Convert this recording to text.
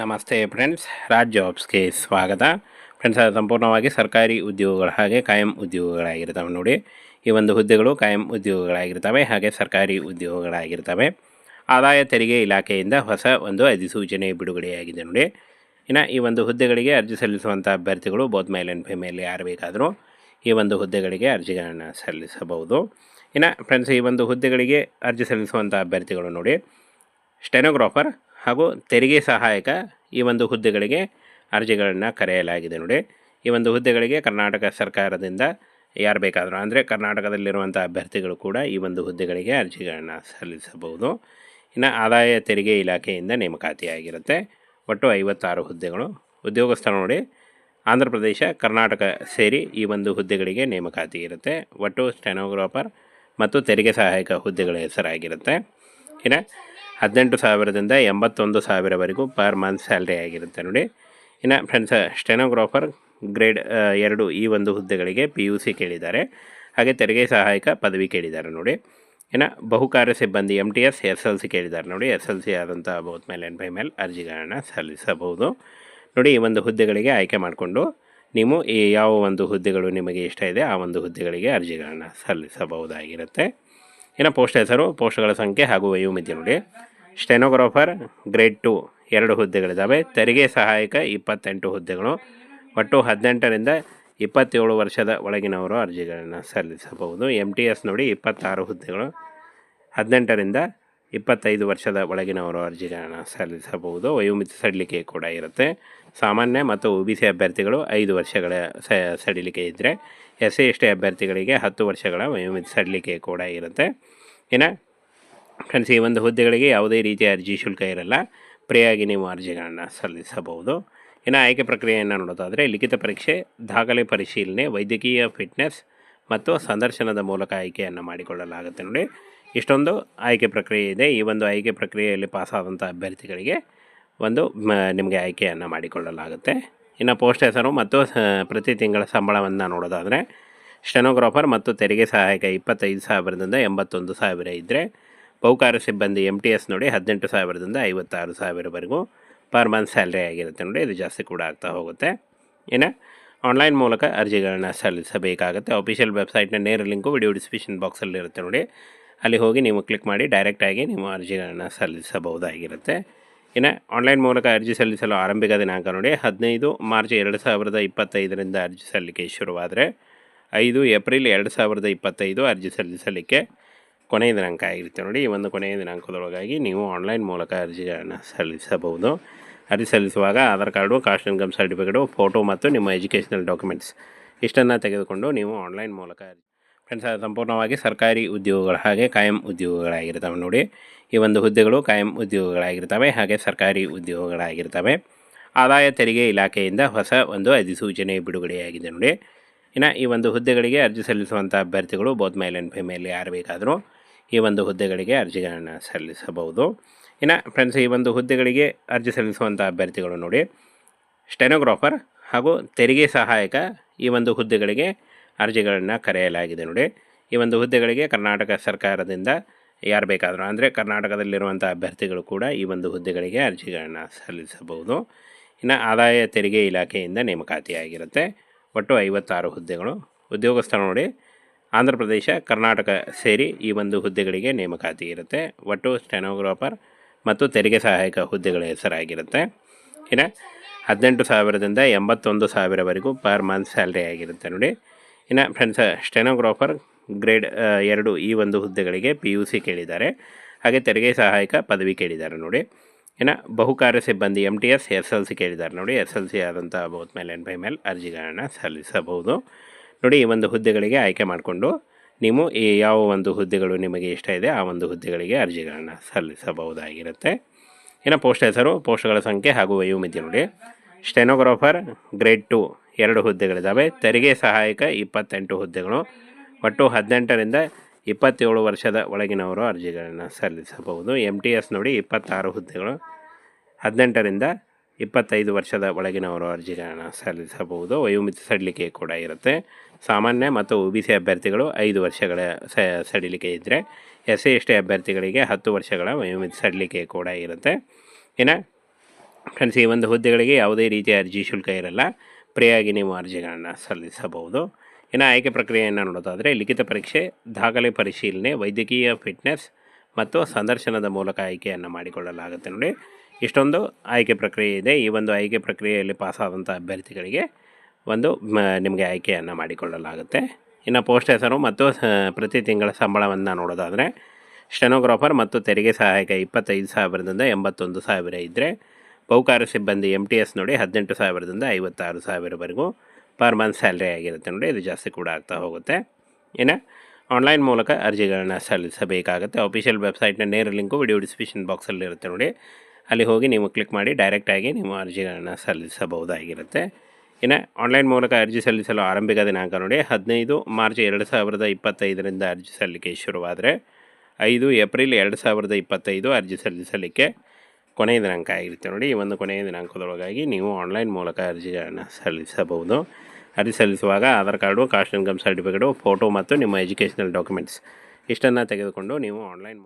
ನಮಸ್ತೆ ಫ್ರೆಂಡ್ಸ್ ರಾಜ್ ಜಾಬ್ಸ್ಗೆ ಸ್ವಾಗತ. ಫ್ರೆಂಡ್ಸ್ ಅದು ಸಂಪೂರ್ಣವಾಗಿ ಸರ್ಕಾರಿ ಉದ್ಯೋಗಗಳು ಹಾಗೆ ಕಾಯಂ ಉದ್ಯೋಗಗಳಾಗಿರ್ತವೆ ನೋಡಿ. ಈ ಒಂದು ಹುದ್ದೆಗಳು ಕಾಯಂ ಉದ್ಯೋಗಗಳಾಗಿರ್ತವೆ ಹಾಗೆ ಸರ್ಕಾರಿ ಉದ್ಯೋಗಗಳಾಗಿರ್ತವೆ. ಆದಾಯ ತೆರಿಗೆ ಇಲಾಖೆಯಿಂದ ಹೊಸ ಒಂದು ಅಧಿಸೂಚನೆ ಬಿಡುಗಡೆಯಾಗಿದೆ ನೋಡಿ. ಇನ್ನು ಈ ಒಂದು ಹುದ್ದೆಗಳಿಗೆ ಅರ್ಜಿ ಸಲ್ಲಿಸುವಂಥ ಅಭ್ಯರ್ಥಿಗಳು ಬೋತ್ ಮೇಲ್ ಆ್ಯಂಡ್ ಫಿಮೇಲ್ ಯಾರು ಬೇಕಾದರೂ ಈ ಒಂದು ಹುದ್ದೆಗಳಿಗೆ ಅರ್ಜಿಗಳನ್ನು ಸಲ್ಲಿಸಬಹುದು. ಇನ್ನು ಫ್ರೆಂಡ್ಸ್ ಈ ಒಂದು ಹುದ್ದೆಗಳಿಗೆ ಅರ್ಜಿ ಸಲ್ಲಿಸುವಂಥ ಅಭ್ಯರ್ಥಿಗಳು ನೋಡಿ. ಸ್ಟೆನೋಗ್ರಾಫರ್ ಹಾಗೂ ತೆರಿಗೆ ಸಹಾಯಕ ಈ ಒಂದು ಹುದ್ದೆಗಳಿಗೆ ಅರ್ಜಿಗಳನ್ನು ಕರೆಯಲಾಗಿದೆ ನೋಡಿ. ಈ ಒಂದು ಹುದ್ದೆಗಳಿಗೆ ಕರ್ನಾಟಕ ಸರ್ಕಾರದಿಂದ ಯಾರು ಬೇಕಾದರೂ, ಅಂದರೆ ಕರ್ನಾಟಕದಲ್ಲಿರುವಂಥ ಅಭ್ಯರ್ಥಿಗಳು ಕೂಡ ಈ ಒಂದು ಹುದ್ದೆಗಳಿಗೆ ಅರ್ಜಿಗಳನ್ನು ಸಲ್ಲಿಸಬಹುದು. ಇನ್ನು ಆದಾಯ ತೆರಿಗೆ ಇಲಾಖೆಯಿಂದ ನೇಮಕಾತಿಯಾಗಿರುತ್ತೆ. ಒಟ್ಟು ಐವತ್ತಾರು ಹುದ್ದೆಗಳು. ಉದ್ಯೋಗಸ್ಥರು ನೋಡಿ, ಆಂಧ್ರ ಪ್ರದೇಶ, ಕರ್ನಾಟಕ ಸೇರಿ ಈ ಒಂದು ಹುದ್ದೆಗಳಿಗೆ ನೇಮಕಾತಿ ಇರುತ್ತೆ. ಒಟ್ಟು ಸ್ಟೆನೋಗ್ರಾಫರ್ ಮತ್ತು ತೆರಿಗೆ ಸಹಾಯಕ ಹುದ್ದೆಗಳ ಹೆಸರಾಗಿರುತ್ತೆ. ಇನ್ನು ಹದಿನೆಂಟು ಸಾವಿರದಿಂದ ಎಂಬತ್ತೊಂದು ಸಾವಿರವರೆಗೂ ಪರ್ ಮಂತ್ ಸ್ಯಾಲ್ರಿ ಆಗಿರುತ್ತೆ ನೋಡಿ. ಇನ್ನು ಫ್ರೆಂಡ್ಸ್ ಸ್ಟೆನೋಗ್ರಾಫರ್ ಗ್ರೇಡ್ ಎರಡು ಈ ಒಂದು ಹುದ್ದೆಗಳಿಗೆ ಪಿ ಯು ಸಿ ಕೇಳಿದ್ದಾರೆ. ಹಾಗೆ ತೆರಿಗೆ ಸಹಾಯಕ ಪದವಿ ಕೇಳಿದ್ದಾರೆ ನೋಡಿ. ಇನ್ನು ಬಹುಕಾರ್ಯ ಸಿಬ್ಬಂದಿ M T S S S L ಕೇಳಿದ್ದಾರೆ ನೋಡಿ. ಎಸ್ ಎಲ್ ಸಿ ಆದಂಥ ಬಹುತ್ ಮೇಲೆ ಎನ್ ಬೈ ಮೇಲೆ ಅರ್ಜಿಗಳನ್ನು ಸಲ್ಲಿಸಬಹುದು. ನೋಡಿ ಈ ಒಂದು ಹುದ್ದೆಗಳಿಗೆ ಆಯ್ಕೆ ಮಾಡಿಕೊಂಡು ನೀವು ಈ ಯಾವ ಒಂದು ಹುದ್ದೆಗಳು ನಿಮಗೆ ಇಷ್ಟ ಇದೆ ಆ ಒಂದು ಹುದ್ದೆಗಳಿಗೆ ಅರ್ಜಿಗಳನ್ನು ಸಲ್ಲಿಸಬಹುದಾಗಿರುತ್ತೆ. ಇನ್ನು ಪೋಸ್ಟ್ ಹೆಸರು ಪೋಸ್ಟ್ಗಳ ಸಂಖ್ಯೆ ಹಾಗೂ ವಯೋಮಿತಿ ನೋಡಿ. ಸ್ಟೆನೋಗ್ರಾಫರ್, ಗ್ರೇಡ್ ಟು, ಎರಡು ಹುದ್ದೆಗಳಿದ್ದಾವೆ ತೆರಿಗೆ ಸಹಾಯಕ, ಇಪ್ಪತ್ತೆಂಟು ಹುದ್ದೆಗಳು. ಒಟ್ಟು ಹದಿನೆಂಟರಿಂದ ಇಪ್ಪತ್ತೇಳು ವರ್ಷದ ಒಳಗಿನವರು ಅರ್ಜಿಗಳನ್ನು ಸಲ್ಲಿಸಬಹುದು. ಎಂ ಟಿ ಎಸ್ ನೋಡಿ ಇಪ್ಪತ್ತಾರು ಹುದ್ದೆಗಳು. ಹದಿನೆಂಟರಿಂದ ಇಪ್ಪತ್ತೈದು ವರ್ಷದ ಒಳಗಿನವರು ಅರ್ಜಿಗಳನ್ನು ಸಲ್ಲಿಸಬಹುದು. ವಯೋಮಿತಿ ಸಡಿಲಿಕೆ ಕೂಡ ಇರುತ್ತೆ. ಸಾಮಾನ್ಯ ಮತ್ತು ಒ ಬಿ ಸಿ ಅಭ್ಯರ್ಥಿಗಳು ಐದು ವರ್ಷಗಳ ಸಡಿಲಿಕೆ ಇದ್ದರೆ ಎಸ್ ಸಿ ಎಸ್ ಟಿ ಅಭ್ಯರ್ಥಿಗಳಿಗೆ ಹತ್ತು ವರ್ಷಗಳ ವಯೋಮಿತಿ ಸಡಿಲಿಕೆ ಕೂಡ ಇರುತ್ತೆ. ಇನ್ನು ಫ್ರೆಂಡ್ಸ್, ಈ ಒಂದು ಹುದ್ದೆಗಳಿಗೆ ಯಾವುದೇ ರೀತಿಯ ಅರ್ಜಿ ಶುಲ್ಕ ಇರಲ್ಲ. ಫ್ರೀಯಾಗಿ ನೀವು ಅರ್ಜಿಗಳನ್ನು ಸಲ್ಲಿಸಬಹುದು. ಇನ್ನು ಆಯ್ಕೆ ಪ್ರಕ್ರಿಯೆಯನ್ನು ನೋಡೋದಾದರೆ ಲಿಖಿತ ಪರೀಕ್ಷೆ, ದಾಖಲೆ ಪರಿಶೀಲನೆ, ವೈದ್ಯಕೀಯ ಫಿಟ್ನೆಸ್ ಮತ್ತು ಸಂದರ್ಶನದ ಮೂಲಕ ಆಯ್ಕೆಯನ್ನು ಮಾಡಿಕೊಳ್ಳಲಾಗುತ್ತೆ ನೋಡಿ. ಇಷ್ಟೊಂದು ಆಯ್ಕೆ ಪ್ರಕ್ರಿಯೆ ಇದೆ. ಈ ಒಂದು ಆಯ್ಕೆ ಪ್ರಕ್ರಿಯೆಯಲ್ಲಿ ಪಾಸಾದಂಥ ಅಭ್ಯರ್ಥಿಗಳಿಗೆ ಒಂದು ನಿಮಗೆ ಆಯ್ಕೆಯನ್ನು ಮಾಡಿಕೊಳ್ಳಲಾಗುತ್ತೆ. ಇನ್ನು ಪೋಸ್ಟ್ ಹೆಸರು ಮತ್ತು ಪ್ರತಿ ತಿಂಗಳ ಸಂಬಳವನ್ನು ನೋಡೋದಾದರೆ, ಸ್ಟೆನೋಗ್ರಾಫರ್ ಮತ್ತು ತೆರಿಗೆ ಸಹಾಯಕ ಇಪ್ಪತ್ತೈದು ಸಾವಿರದಿಂದ ಎಂಬತ್ತೊಂದು ಸಾವಿರ ಇದ್ದರೆ ಬಹುಕಾರ ಸಿಬ್ಬಂದಿ ಎಂ ಟಿ ಎಸ್ ನೋಡಿ ಹದಿನೆಂಟು ಸಾವಿರದಿಂದ ಐವತ್ತಾರು ಸಾವಿರವರೆಗೂ ಪರ್ ಮಂತ್ ಸ್ಯಾಲ್ರಿ ಆಗಿರುತ್ತೆ ನೋಡಿ, ಇದು ಜಾಸ್ತಿ ಕೂಡ ಆಗ್ತಾ ಹೋಗುತ್ತೆ. ಇನ್ನು ಆನ್ಲೈನ್ ಮೂಲಕ ಅರ್ಜಿಗಳನ್ನ ಸಲ್ಲಿಸಬೇಕಾಗುತ್ತೆ. ಅಫಿಷಿಯಲ್ ವೆಬ್ಸೈಟ್ನ ನೇರ ಲಿಂಕು ವಿಡಿಯೋ ಡಿಸ್ಕ್ರಿಪ್ಷನ್ ಬಾಕ್ಸಲ್ಲಿ ಇರುತ್ತೆ ನೋಡಿ. ಅಲ್ಲಿ ಹೋಗಿ ನೀವು ಕ್ಲಿಕ್ ಮಾಡಿ ಡೈರೆಕ್ಟಾಗಿ ನೀವು ಅರ್ಜಿಗಳನ್ನು ಸಲ್ಲಿಸಬಹುದಾಗಿರುತ್ತೆ. ಇನ್ನು ಆನ್ಲೈನ್ ಮೂಲಕ ಅರ್ಜಿ ಸಲ್ಲಿಸಲು ಆರಂಭಿಕ ದಿನಾಂಕ ನೋಡಿ, ಹದಿನೈದು ಮಾರ್ಚ್ ಎರಡು ಸಾವಿರದ ಇಪ್ಪತ್ತೈದರಿಂದ ಅರ್ಜಿ ಸಲ್ಲಿಕೆ ಶುರುವಾದರೆ, ಐದು ಏಪ್ರಿಲ್ ಎರಡು ಸಾವಿರದ ಇಪ್ಪತ್ತೈದು ಅರ್ಜಿ ಸಲ್ಲಿಸಲಿಕ್ಕೆ ಕೊನೆಯ ದಿನಾಂಕ ಆಗಿರುತ್ತೆ ನೋಡಿ, ಈ ಒಂದು ಕೊನೆಯ ದಿನಾಂಕದೊಳಗಾಗಿ ನೀವು ಆನ್ಲೈನ್ ಮೂಲಕ ಅರ್ಜಿಗಳನ್ನು ಸಲ್ಲಿಸಬಹುದು. ಅರ್ಜಿ ಸಲ್ಲಿಸುವಾಗ Aadhaar card caste income certificate photo ಮತ್ತು ನಿಮ್ಮ ಎಜುಕೇಷನಲ್ ಡಾಕ್ಯುಮೆಂಟ್ಸ್ ಇಷ್ಟನ್ನು ತೆಗೆದುಕೊಂಡು ನೀವು ಆನ್ಲೈನ್ ಮೂಲಕ ಫ್ರೆಂಡ್ಸ್ ಸಂಪೂರ್ಣವಾಗಿ ಸರ್ಕಾರಿ ಉದ್ಯೋಗಗಳು ಹಾಗೆ ಕಾಯಂ ಉದ್ಯೋಗಗಳಾಗಿರ್ತವೆ ನೋಡಿ. ಈ ಒಂದು ಹುದ್ದೆಗಳು ಕಾಯಂ ಉದ್ಯೋಗಗಳಾಗಿರ್ತವೆ ಹಾಗೆ ಸರ್ಕಾರಿ ಉದ್ಯೋಗಗಳಾಗಿರ್ತವೆ. ಆದಾಯ ತೆರಿಗೆ ಇಲಾಖೆಯಿಂದ ಹೊಸ ಒಂದು ಅಧಿಸೂಚನೆ ಬಿಡುಗಡೆಯಾಗಿದೆ ನೋಡಿ. ಇನ್ನು ಈ ಒಂದು ಹುದ್ದೆಗಳಿಗೆ ಅರ್ಜಿ ಸಲ್ಲಿಸುವಂಥ ಅಭ್ಯರ್ಥಿಗಳು ಬೋತ್ ಮೇಲ್ ಆ್ಯಂಡ್ ಯಾರು ಬೇಕಾದರೂ ಈ ಒಂದು ಹುದ್ದೆಗಳಿಗೆ ಅರ್ಜಿಗಳನ್ನು ಸಲ್ಲಿಸಬಹುದು. ಇನ್ನು ಫ್ರೆಂಡ್ಸ್ ಈ ಒಂದು ಹುದ್ದೆಗಳಿಗೆ ಅರ್ಜಿ ಸಲ್ಲಿಸುವಂಥ ಅಭ್ಯರ್ಥಿಗಳು ನೋಡಿ. ಸ್ಟೆನೋಗ್ರಾಫರ್ ಹಾಗೂ ತೆರಿಗೆ ಸಹಾಯಕ ಈ ಒಂದು ಹುದ್ದೆಗಳಿಗೆ ಅರ್ಜಿಗಳನ್ನು ಕರೆಯಲಾಗಿದೆ ನೋಡಿ. ಈ ಒಂದು ಹುದ್ದೆಗಳಿಗೆ ಕರ್ನಾಟಕ ಸರ್ಕಾರದಿಂದ ಯಾರು ಬೇಕಾದರೂ, ಅಂದರೆ ಕರ್ನಾಟಕದಲ್ಲಿರುವಂಥ ಅಭ್ಯರ್ಥಿಗಳು ಕೂಡ ಈ ಒಂದು ಹುದ್ದೆಗಳಿಗೆ ಅರ್ಜಿಗಳನ್ನು ಸಲ್ಲಿಸಬಹುದು. ಇನ್ನು ಆದಾಯ ತೆರಿಗೆ ಇಲಾಖೆಯಿಂದ ನೇಮಕಾತಿಯಾಗಿರುತ್ತೆ. ಒಟ್ಟು ಐವತ್ತಾರು ಹುದ್ದೆಗಳು. ಉದ್ಯೋಗಸ್ಥರು ನೋಡಿ, ಆಂಧ್ರ ಪ್ರದೇಶ, ಕರ್ನಾಟಕ ಸೇರಿ ಈ ಒಂದು ಹುದ್ದೆಗಳಿಗೆ ನೇಮಕಾತಿ ಇರುತ್ತೆ. ಒಟ್ಟು ಸ್ಟೆನೋಗ್ರಾಫರ್ ಮತ್ತು ತೆರಿಗೆ ಸಹಾಯಕ ಹುದ್ದೆಗಳ ಹೆಸರಾಗಿರುತ್ತೆ. ಇನ್ನು ಹದಿನೆಂಟು ಸಾವಿರದಿಂದ ಎಂಬತ್ತೊಂದು ಸಾವಿರವರೆಗೂ ಪರ್ ಮಂತ್ ಸ್ಯಾಲ್ರಿ ಆಗಿರುತ್ತೆ ನೋಡಿ. ಇನ್ನು ಫ್ರೆಂಡ್ಸ್ ಸ್ಟೆನೋಗ್ರಾಫರ್ ಗ್ರೇಡ್ ಎರಡು ಈ ಒಂದು ಹುದ್ದೆಗಳಿಗೆ ಪಿ ಯು ಸಿ ಕೇಳಿದ್ದಾರೆ. ಹಾಗೆ ತೆರಿಗೆ ಸಹಾಯಕ ಪದವಿ ಕೇಳಿದ್ದಾರೆ ನೋಡಿ. ಇನ್ನು ಬಹುಕಾರ್ಯ ಸಿಬ್ಬಂದಿ M T S S S L ಕೇಳಿದ್ದಾರೆ ನೋಡಿ. ಎಸ್ ಎಲ್ ಸಿ ಆದಂಥ ಬಹುತ್ ಮೇಲೆ ಎನ್ ಬೈ ಮೇಲೆ ಅರ್ಜಿಗಳನ್ನು ಸಲ್ಲಿಸಬಹುದು. ನೋಡಿ, ಈ ಒಂದು ಹುದ್ದೆಗಳಿಗೆ ಆಯ್ಕೆ ಮಾಡಿಕೊಂಡು ನೀವು ಈ ಯಾವ ಒಂದು ಹುದ್ದೆಗಳು ನಿಮಗೆ ಇಷ್ಟ ಇದೆ, ಆ ಒಂದು ಹುದ್ದೆಗಳಿಗೆ ಅರ್ಜಿಗಳನ್ನು ಸಲ್ಲಿಸಬಹುದಾಗಿರುತ್ತೆ. ಇನ್ನು ಪೋಸ್ಟ್ ಹೆಸರು ಪೋಸ್ಟ್ಗಳ ಸಂಖ್ಯೆ ಹಾಗೂ ವಯೋಮಿತಿ ನೋಡಿ. ಸ್ಟೆನೋಗ್ರಾಫರ್ ಗ್ರೇಡ್ ಟು ಎರಡು ಹುದ್ದೆಗಳಿದ್ದಾವೆ. ತೆರಿಗೆ ಸಹಾಯಕ ಇಪ್ಪತ್ತೆಂಟು ಹುದ್ದೆಗಳು. ಒಟ್ಟು ಹದಿನೆಂಟರಿಂದ ಇಪ್ಪತ್ತೇಳು ವರ್ಷದ ಒಳಗಿನವರು ಅರ್ಜಿಗಳನ್ನು ಸಲ್ಲಿಸಬಹುದು. ಎಂ ಟಿ ಎಸ್ ನೋಡಿ ಇಪ್ಪತ್ತಾರು ಹುದ್ದೆಗಳು. ಹದಿನೆಂಟರಿಂದ ಇಪ್ಪತ್ತೈದು ವರ್ಷದ ಒಳಗಿನವರು ಅರ್ಜಿಗಳನ್ನು ಸಲ್ಲಿಸಬಹುದು. ವಯೋಮಿತಿ ಸಡಿಲಿಕೆ ಕೂಡ ಇರುತ್ತೆ. ಸಾಮಾನ್ಯ ಮತ್ತು ಒ ಬಿ ಸಿ ಅಭ್ಯರ್ಥಿಗಳು ಐದು ವರ್ಷಗಳ ಸಡಿಲಿಕೆ ಇದ್ದರೆ ಎಸ್ ಸಿ, ಎಸ್ ಟಿ ಅಭ್ಯರ್ಥಿಗಳಿಗೆ ಹತ್ತು ವರ್ಷಗಳ ವಯೋಮಿತಿ ಸಡಿಲಿಕೆ ಕೂಡ ಇರುತ್ತೆ. ಇನ್ನು ಫ್ರೆಂಡ್ಸ್ ಈ ಒಂದು ಹುದ್ದೆಗಳಿಗೆ ಯಾವುದೇ ರೀತಿಯ ಅರ್ಜಿ ಶುಲ್ಕ ಇರಲ್ಲ. ಫ್ರೀಯಾಗಿ ನೀವು ಅರ್ಜಿಗಳನ್ನು ಸಲ್ಲಿಸಬಹುದು. ಇನ್ನು ಆಯ್ಕೆ ಪ್ರಕ್ರಿಯೆಯನ್ನು ನೋಡೋದಾದರೆ, ಲಿಖಿತ ಪರೀಕ್ಷೆ, ದಾಖಲೆ ಪರಿಶೀಲನೆ, ವೈದ್ಯಕೀಯ ಫಿಟ್ನೆಸ್ ಮತ್ತು ಸಂದರ್ಶನದ ಮೂಲಕ ಆಯ್ಕೆಯನ್ನು ಮಾಡಿಕೊಳ್ಳಲಾಗುತ್ತೆ ನೋಡಿ. ಇಷ್ಟೊಂದು ಆಯ್ಕೆ ಪ್ರಕ್ರಿಯೆ ಇದೆ. ಈ ಒಂದು ಆಯ್ಕೆ ಪ್ರಕ್ರಿಯೆಯಲ್ಲಿ ಪಾಸಾದಂಥ ಅಭ್ಯರ್ಥಿಗಳಿಗೆ ಒಂದು ನಿಮಗೆ ಆಯ್ಕೆಯನ್ನು ಮಾಡಿಕೊಳ್ಳಲಾಗುತ್ತೆ. ಇನ್ನು ಪೋಸ್ಟ್ ಹೆಸರು ಮತ್ತು ಪ್ರತಿ ತಿಂಗಳ ಸಂಬಳವನ್ನು ನೋಡೋದಾದರೆ, ಸ್ಟೆನೋಗ್ರಾಫರ್ ಮತ್ತು ತೆರಿಗೆ ಸಹಾಯಕ ಇಪ್ಪತ್ತೈದು ಸಾವಿರದಿಂದ ಎಂಬತ್ತೊಂದು ಸಾವಿರ ಇದ್ದರೆ ಬಹುಕಾರ ಸಿಬ್ಬಂದಿ ಎಂ ಟಿ ಎಸ್ ನೋಡಿ ಹದಿನೆಂಟು ಸಾವಿರದಿಂದ ಐವತ್ತಾರು ಸಾವಿರವರೆಗೂ ಪರ್ ಮಂತ್ ಸ್ಯಾಲ್ರಿ ಆಗಿರುತ್ತೆ ನೋಡಿ, ಇದು ಜಾಸ್ತಿ ಕೂಡ ಆಗ್ತಾ ಹೋಗುತ್ತೆ. ಇನ್ನು ಆನ್ಲೈನ್ ಮೂಲಕ ಅರ್ಜಿಗಳನ್ನು ಸಲ್ಲಿಸಬೇಕಾಗುತ್ತೆ. ಅಫಿಷಿಯಲ್ ವೆಬ್ಸೈಟ್ನ ನೇರ ಲಿಂಕು ವಿಡಿಯೋ ಡಿಸ್ಕ್ರಿಪ್ಷನ್ ಬಾಕ್ಸಲ್ಲಿ ಇರುತ್ತೆ ನೋಡಿ. ಅಲ್ಲಿ ಹೋಗಿ ನೀವು ಕ್ಲಿಕ್ ಮಾಡಿ ಡೈರೆಕ್ಟಾಗಿ ನೀವು ಅರ್ಜಿಗಳನ್ನು ಸಲ್ಲಿಸಬಹುದಾಗಿರುತ್ತೆ. ಇನ್ನು ಆನ್ಲೈನ್ ಮೂಲಕ ಅರ್ಜಿ ಸಲ್ಲಿಸಲು ಆರಂಭಿಕ ದಿನಾಂಕ ನೋಡಿ, ಹದಿನೈದು ಮಾರ್ಚ್ ಎರಡು ಸಾವಿರದ ಇಪ್ಪತ್ತೈದರಿಂದ ಅರ್ಜಿ ಸಲ್ಲಿಕೆ ಶುರುವಾದರೆ, ಐದು ಏಪ್ರಿಲ್ ಎರಡು ಸಾವಿರದ ಇಪ್ಪತ್ತೈದು ಅರ್ಜಿ ಸಲ್ಲಿಸಲಿಕ್ಕೆ ಕೊನೆಯ ದಿನಾಂಕ ಆಗಿರುತ್ತೆ ನೋಡಿ. ಈ ಒಂದು ಕೊನೆಯ ದಿನಾಂಕದೊಳಗಾಗಿ ನೀವು ಆನ್ಲೈನ್ ಮೂಲಕ ಅರ್ಜಿಗಳನ್ನು ಸಲ್ಲಿಸಬಹುದು. ಅರ್ಜಿ ಸಲ್ಲಿಸುವಾಗ Aadhaar card, caste income certificate, photo ಮತ್ತು ನಿಮ್ಮ ಎಜುಕೇಷನಲ್ ಡಾಕ್ಯುಮೆಂಟ್ಸ್ ಇಷ್ಟನ್ನು ತೆಗೆದುಕೊಂಡು ನೀವು ಆನ್ಲೈನ್